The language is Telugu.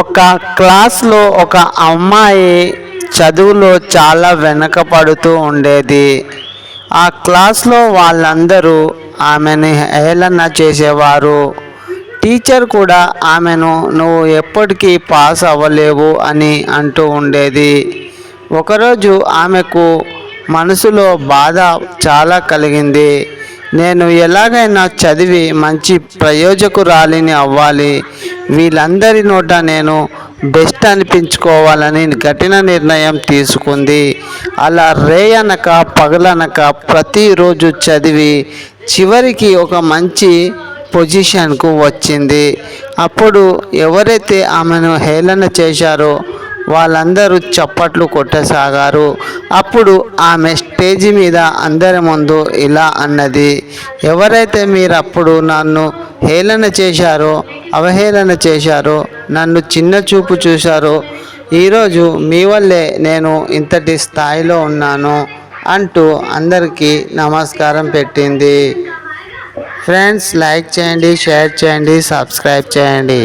ఒక క్లాస్లో ఒక అమ్మాయి చదువులో చాలా వెనకపడుతూ ఉండేది. ఆ క్లాస్లో వాళ్ళందరూ ఆమెను హేళన చేసేవారు. టీచర్ కూడా ఆమెను నువ్వు ఎప్పటికీ పాస్ అవ్వలేవు అని అంటూ ఉండేది. ఒకరోజు ఆమెకు మనసులో బాధ చాలా కలిగింది. నేను ఎలాగైనా చదివి మంచి ప్రయోజకురాలిని అవ్వాలి. వీళ్ళందరి నోట నేను బెస్ట్ అనిపించుకోవాలని కఠిన నిర్ణయం తీసుకుంది. అలా రేయనక పగలనక ప్రతిరోజు చదివి చివరికి ఒక మంచి పొజిషన్కు వచ్చింది. అప్పుడు ఎవరైతే ఆమెను హేళన చేశారో వాళ్ళందరూ చప్పట్లు కొట్టసాగారు. అప్పుడు ఆమె స్టేజ్ మీద అందరి ముందు ఇలా అన్నది ఎవరైతే మీరు అప్పుడు నన్ను హేళన చేశారో అవహేళన చేశారో నన్ను చిన్న చూపు చూశారో. ఈరోజు మీ వల్లే నేను ఇంతటి స్థాయిలో ఉన్నాను అంటూ అందరికీ నమస్కారం పెట్టింది. ఫ్రెండ్స్ లైక్ చేయండి షేర్ చేయండి సబ్స్క్రైబ్ చేయండి.